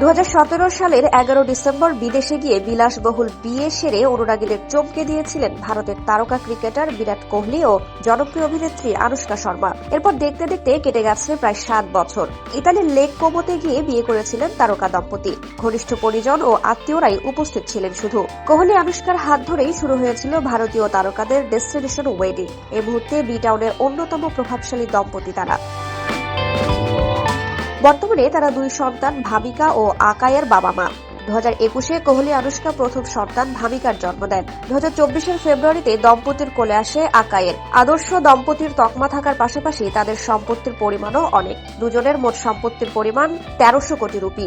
সালের এগারো ডিসেম্বর বিদেশে গিয়ে বিলাসবহুল বিয়ে সেরে অনুরাগীদের চমকে দিয়েছিলেন ভারতের তারকা ক্রিকেটার বিরাট কোহলি ও জনপ্রিয় অভিনেত্রী আনুষ্কা শর্মা। এরপর দেখতে দেখতে কেটে গেছে প্রায় সাত বছর। ইতালির লেক কোমোতে গিয়ে বিয়ে করেছিলেন তারকা দম্পতি। ঘনিষ্ঠ পরিজন ও আত্মীয়রাই উপস্থিত ছিলেন শুধু। কোহলি আনুষ্কার হাত ধরেই শুরু হয়েছিল ভারতীয় তারকাদের ডেস্টিনেশন ওয়েডিং। এই মুহূর্তে বি টাউনের অন্যতম প্রভাবশালী দম্পতি তারা। বর্তমানে তারা দুই সন্তান, ভাবিকা ও আকায়ের বাবা মা দু হাজার একুশে কোহলি আনুষ্কা প্রথম সন্তান, ভাবিকার জন্ম দেন। দু হাজার চব্বিশের ফেব্রুয়ারিতে দম্পতির কোলে আসে আকায়ের। আদর্শ দম্পতির তকমা থাকার পাশাপাশি তাদের সম্পত্তির পরিমাণও অনেক। দুজনের মোট সম্পত্তির পরিমাণ তেরোশো কোটি রুপি।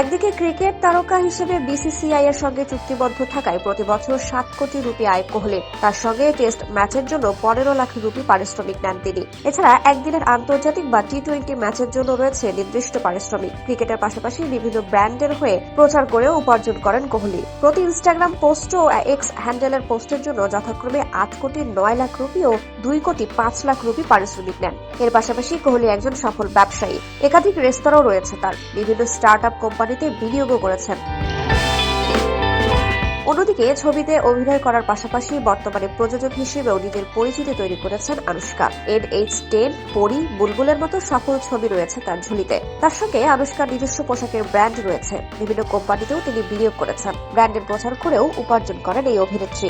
একদিকে ক্রিকেট তারকা হিসেবে বিসিসিআই এর সঙ্গে চুক্তিবদ্ধ থাকায় প্রতি বছর সাত কোটি রুপি আয় কোহলির তার সঙ্গে টেস্ট ম্যাচের জন্য পনেরো লাখ রুপি পারিশ্রমিক নেন তিনি। এছাড়া একদিনের আন্তর্জাতিক বা টি টোয়েন্টি ম্যাচের জন্য রয়েছে নির্দিষ্ট পারিশ্রমিক। ক্রিকেটের পাশাপাশি বিভিন্ন ব্র্যান্ডের হয়ে প্রচার করেও উপার্জন করেন কোহলি। প্রতি ইনস্টাগ্রাম পোস্ট ও এক্স হ্যান্ডেলের পোস্টের জন্য যথাক্রমে আট কোটি নয় লাখ রুপি ও দুই কোটি পাঁচ লাখ রুপি পারিশ্রমিক নেন। এর পাশাপাশি কোহলি একজন সফল ব্যবসায়ী। একাধিক রেস্তোরাঁও রয়েছে তার। বিভিন্ন স্টার্ট আপ কোম্পানিতে বিনিয়োগও করেছেন। অন্যদিকে ছবিতে অভিনয় করার পাশাপাশি বর্তমানে প্রযোজক হিসেবেও নিজের পরিচিতি তৈরি করেছেন আনুষ্কা। এন এইচ টেন পরি, বুলবুলের মতো সফল ছবি রয়েছে তার ঝুলিতে। তার সঙ্গে আনুষ্কার নিজস্ব পোশাকের ব্র্যান্ড রয়েছে। বিভিন্ন কোম্পানিতেও তিনি বিনিয়োগ করেছেন। ব্র্যান্ডের প্রচার করেও উপার্জন করেন এই অভিনেত্রী।